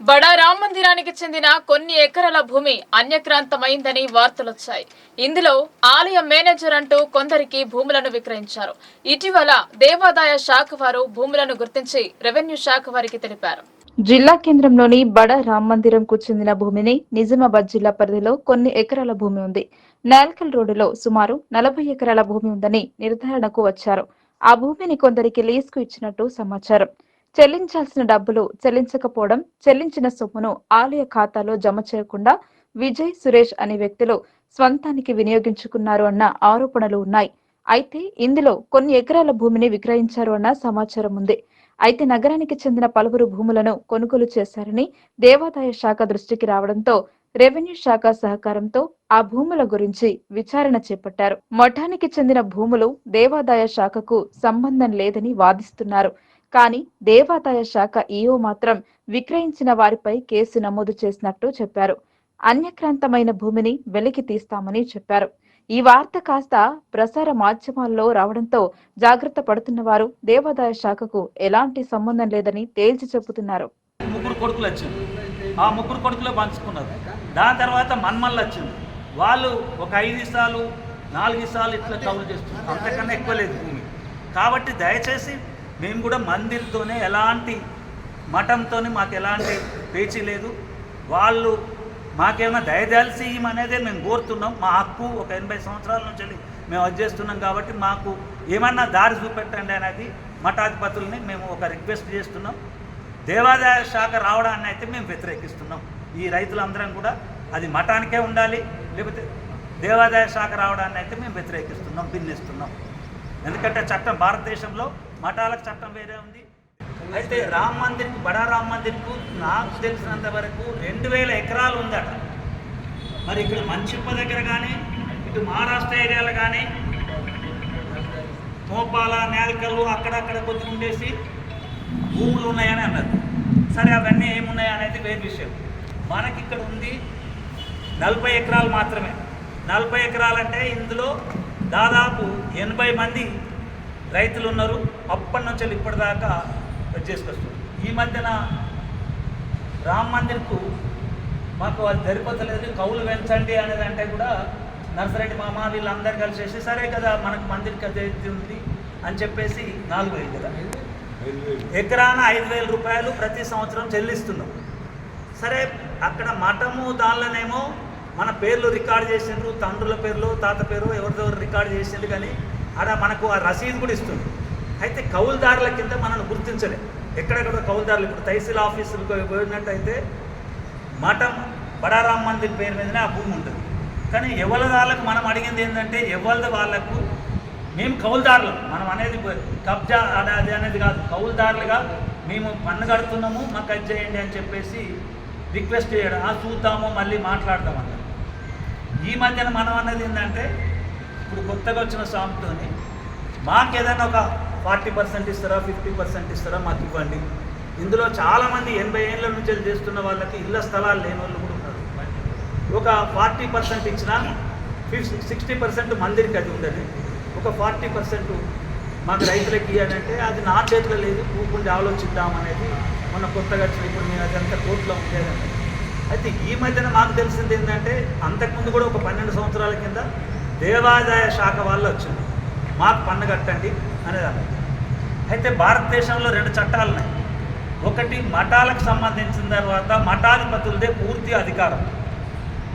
బడా రామ్ మందిరానికి చెందిన కొన్ని ఎకరాల భూమి అన్యక్రాంతమైందని వార్తలొచ్చాయి. ఇందులో ఆలయ మేనేజర్ అంటూ కొందరికి భూములను విక్రయించారు. ఇటీవల దేవాదాయ శాఖ వారు భూములను గుర్తించి రెవెన్యూ శాఖ వారికి తెలిపారు. జిల్లా కేంద్రంలోని బడ రామ్ మందిరంకు చెందిన భూమిని నిజామాబాద్ జిల్లా పరిధిలో కొన్ని ఎకరాల భూమి ఉంది. నాల్కల్ రోడ్డులో సుమారు నలభై ఎకరాల భూమి ఉందని నిర్ధారణకు వచ్చారు. ఆ భూమిని కొందరికి లీజ్కు ఇచ్చినట్టు సమాచారం. చెల్లించాల్సిన డబ్బులు చెల్లించకపోవడం చెల్లించిన సొమ్మును ఆలయ ఖాతాలో జమ చేయకుండా విజయ్ సురేష్ అనే వ్యక్తులు స్వంతానికి వినియోగించుకున్నారు అన్న ఆరోపణలు ఉన్నాయి. అయితే ఇందులో కొన్ని ఎకరాల భూమిని విక్రయించారు అన్న సమాచారం ఉంది. అయితే నగరానికి చెందిన పలువురు భూములను కొనుగోలు చేశారని దేవాదాయ శాఖ దృష్టికి రావడంతో రెవెన్యూ శాఖ సహకారంతో ఆ భూముల గురించి విచారణ చేపట్టారు. మఠానికి చెందిన భూములు దేవాదాయ శాఖకు సంబంధం లేదని వాదిస్తున్నారు. కానీ దేవాదాయ శాఖ ఈఓ మాత్రం విక్రయించిన వారిపై కేసు నమోదు చేసినట్టు చెప్పారు. అన్యక్రాంతమైన భూమిని వెలికి తీస్తామని చెప్పారు. ఈ వార్త కాస్త ప్రసార మాధ్యమాల్లో రావడంతో జాగ్రత్త పడుతున్న వారు దేవాదాయ శాఖకు ఎలాంటి సంబంధం లేదని తేల్చి చెబుతున్నారు. ముగ్గురు కొడుకులు వచ్చింది ఆ ముగ్గురు కొడుకులు పంచుకున్నారు. దాని తర్వాత మన్మల్లు వచ్చింది. వాళ్ళు ఒక ఐదు ఇసాలు నాలుగు ఇసాలు ఇట్లా కౌలు చేస్తున్నారు. అంతకన్నా ఎక్కువ లేదు భూమి. కాబట్టి దయచేసి మేము కూడా మందిర్తోనే ఎలాంటి మఠంతోనే మాకు ఎలాంటి పేచీ లేదు. వాళ్ళు మాకేమైనా దయదలిసి అనేది మేము కోరుతున్నాం. మా హక్కు ఒక ఎనభై సంవత్సరాల నుంచి వెళ్ళి మేము అది చేస్తున్నాం కాబట్టి మాకు ఏమన్నా దారి చూపెట్టండి అనేది మఠాధిపతుల్ని మేము ఒక రిక్వెస్ట్ చేస్తున్నాం. దేవాదాయ శాఖ రావడాన్ని అయితే మేము వ్యతిరేకిస్తున్నాం. ఈ రైతులందరం కూడా అది మఠానికే ఉండాలి లేకపోతే దేవాదాయ శాఖ రావడాన్ని అయితే మేము వ్యతిరేకిస్తున్నాం భిన్నిస్తున్నాం. ఎందుకంటే చట్టం భారతదేశంలో మఠాలకు చట్టం వేరే ఉంది. అయితే రామ్ మందిర్కు బడా రామ్ మందిర్కు నాకు తెలిసినంత వరకు రెండు వేల ఎకరాలు ఉందట. మరి ఇక్కడ మంచిప్ప దగ్గర కానీ ఇటు మహారాష్ట్ర ఏరియాలో కానీ మోపాల నేలకల్లు అక్కడక్కడ కొద్ది ఉండేసి భూములు ఉన్నాయని అన్నారు. సరే అవన్నీ ఏమున్నాయి అనేది వేరే విషయం. మనకి ఇక్కడ ఉంది నలభై ఎకరాలు మాత్రమే. నలభై ఎకరాలంటే ఇందులో దాదాపు ఎనభై మంది రైతులు ఉన్నారు. అప్పటి నుంచి వెళ్ళి ఇప్పటిదాకా చేసుకొస్తుంది ఈ మధ్యన రామ్ మందిర్కు మాకు అది సరిపోతలేదు కౌలు పెంచండి అనేది అంటే కూడా నర్సరెడ్డి మామ వీళ్ళందరూ కలిసేసి సరే కదా మనకు మందిర్కి అదే ఉంది అని చెప్పేసి నాలుగు వేలు కదా. ఎకరాన ఐదు వేల రూపాయలు ప్రతి సంవత్సరం చెల్లిస్తున్నాం. సరే అక్కడ మఠము దానిలోనేమో మన పేర్లు రికార్డ్ చేసిండ్రు తండ్రుల పేర్లు తాత పేరు ఎవరిదెవరు రికార్డ్ చేసిండ్రు కానీ ఆడ మనకు ఆ రసీదు కూడా ఇస్తుంది అయితే కౌలుదారుల కింద మనల్ని గుర్తించలే. ఎక్కడెక్కడ కౌలుదారులు ఇప్పుడు తహసీల్ ఆఫీసులకు పోయినట్టయితే మఠం బడారాం మందిర్ పేరు మీదనే ఆ భూమి ఉంటుంది. కానీ ఎవరి వాళ్ళకు మనం అడిగింది ఏంటంటే ఎవరిది వాళ్ళకు మేము కౌలుదారులు. మనం అనేది కబ్జా అది అనేది కాదు. కౌలుదారులుగా మేము పన్ను కడుతున్నాము మాకు అది చేయండి అని చెప్పేసి రిక్వెస్ట్ చేయడం. ఆ చూద్దాము మళ్ళీ మాట్లాడదాం అన్నారు. ఈ మధ్యన మనం అన్నది ఏంటంటే ఇప్పుడు కొత్తగా వచ్చిన స్వామితోని మాకు ఏదైనా ఒక ఫార్టీ పర్సెంట్ ఇస్తారా ఫిఫ్టీ పర్సెంట్ ఇస్తారా మాకు ఇవ్వండి. ఇందులో చాలామంది ఎనభై ఏళ్ళ నుంచి వెళ్ళి చేస్తున్న వాళ్ళకి ఇళ్ళ స్థలాలు లేని వాళ్ళు కూడా ఉన్నారు. ఒక ఫార్టీ పర్సెంట్ ఇచ్చినా ఫిఫ్టీ సిక్స్టీ పర్సెంట్ మందిరికి అది ఉండదు ఒక ఫార్టీ పర్సెంట్ మాకు రైతులకి ఇవ్వాలంటే అది నా చేతిలో లేదు కూకుండి ఆలోచిద్దాం అనేది మొన్న కొత్తగా వచ్చిన ఇప్పుడు నేను అదంతా కోర్టులో ఉండేదండి. అయితే ఈ మధ్యన మాకు తెలిసింది ఏంటంటే అంతకుముందు కూడా ఒక పన్నెండు సంవత్సరాల కింద దేవాదాయ శాఖ వాళ్ళు వచ్చింది మాకు పన్ను కట్టండి అనేది అయితే భారతదేశంలో రెండు చట్టాలు ఉన్నాయి. ఒకటి మఠాలకు సంబంధించిన తర్వాత మఠాధిపతులదే పూర్తి అధికారం.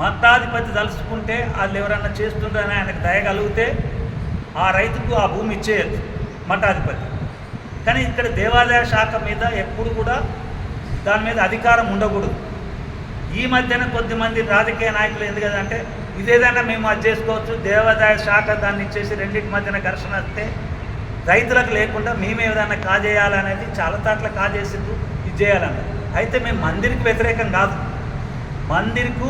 మఠాధిపతి తలుచుకుంటే వాళ్ళు ఎవరన్నా చేస్తుండ్రని ఆయనకు దయగలిగితే ఆ రైతుకు ఆ భూమి ఇచ్చేయచ్చు మఠాధిపతి. కానీ ఇక్కడ దేవాదాయ శాఖ మీద ఎప్పుడు కూడా దాని మీద అధికారం ఉండకూడదు. ఈ మధ్యన కొద్దిమంది రాజకీయ నాయకులు ఎందుకంటే ఇదేదైనా మేము అది చేసుకోవచ్చు. దేవాదాయ శాఖ దాన్ని ఇచ్చేసి రెండింటి మధ్యన ఘర్షణ వస్తే రైతులకు లేకుండా మేమే ఏదైనా కాజేయాలనేది చాలా తాట్ల కాజేసిండ్రు. ఇది చేయాలన్నారు అయితే మేము మందిరికి వ్యతిరేకం కాదు. మందిర్కు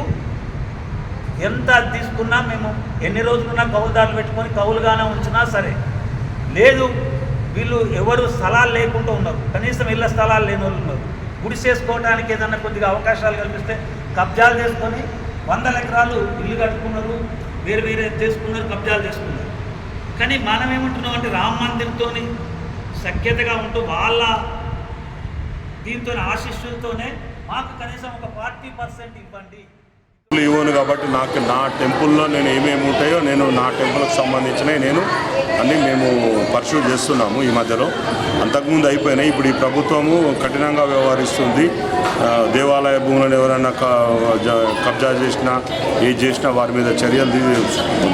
ఎంత తీసుకున్నా మేము ఎన్ని రోజులున్నా కౌలుదారులు పెట్టుకొని కౌలుగానే ఉంచినా సరే లేదు వీళ్ళు ఎవరు స్థలాలు లేకుండా ఉన్నారు కనీసం ఇళ్ళ స్థలాలు లేని వాళ్ళు ఉన్నారు గుడి చేసుకోవడానికి ఏదన్నా కొద్దిగా అవకాశాలు కల్పిస్తే కబ్జాలు చేసుకొని వందల ఎకరాలు ఇల్లు కట్టుకున్నారు వేరే వేరే చేసుకున్నారు కబ్జాలు చేసుకున్నారు. కానీ మనం ఏమంటున్నాం అంటే రామ మందిర్తోని సఖ్యతగా ఉంటూ వాళ్ళ దీంతో ఆశిష్యులతోనే మాకు కనీసం ఒక ఫార్టీ పర్సెంట్ ఇవ్వండి. ఇవ్వను కాబట్టి నాకు నా టెంపుల్లో నేను ఏమేమి ఉంటాయో నేను నా టెంపుల్కి సంబంధించినవి నేను అన్నీ మేము పర్సూ చేస్తున్నాము ఈ మధ్యలో. అంతకుముందు అయిపోయినాయి ఇప్పుడు ఈ ప్రభుత్వము కఠినంగా వ్యవహరిస్తుంది. దేవాలయ భూములను ఎవరైనా క- కబ్జా చేసినా ఏది చేసినా వారి మీద చర్యలు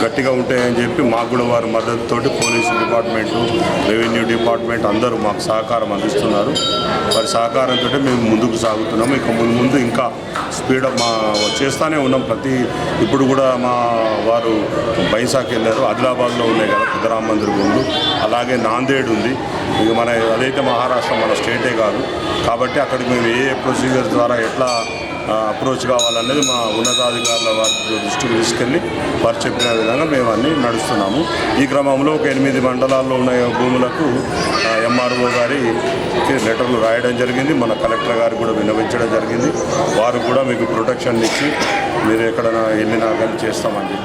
గట్టిగా ఉంటాయని చెప్పి మాకు కూడా వారి మద్దతుతోటి పోలీసు డిపార్ట్మెంటు రెవెన్యూ డిపార్ట్మెంట్ అందరూ మాకు సహకారం అందిస్తున్నారు. వారి సహకారంతో మేము ముందుకు సాగుతున్నాము. ఇక ముందు ముందు ఇంకా స్పీడ్ మా చేస్తూనే ఉన్నాం. ప్రతి ఇప్పుడు కూడా మా వారు బైసాకి వెళ్ళారు. ఆదిలాబాద్లో ఉన్నాయి కదా పెద్దరామ మందిర్ ముందు. అలాగే నాందేడ్ ఉంది. ఇక మన అదైతే మహారాష్ట్ర మన స్టేటే కాదు. కాబట్టి అక్కడికి మేము ఏ ప్రొసీజర్ ద్వారా ఎట్లా అప్రోచ్ కావాలనేది మా ఉన్నతాధికారుల వారి దృష్టికి తీసుకెళ్ళి వారు చెప్పిన విధంగా మేము అన్నీ నడుస్తున్నాము. ఈ క్రమంలో ఒక ఎనిమిది మండలాల్లో ఉన్న భూములకు ఎంఆర్ఓ గారి లెటర్లు రాయడం జరిగింది. మన కలెక్టర్ గారు కూడా విన్నవించడం జరిగింది. వారు కూడా మీకు ప్రొటెక్షన్ ఇచ్చి మీరు ఎక్కడైనా వెళ్ళినా కానీ చేస్తామని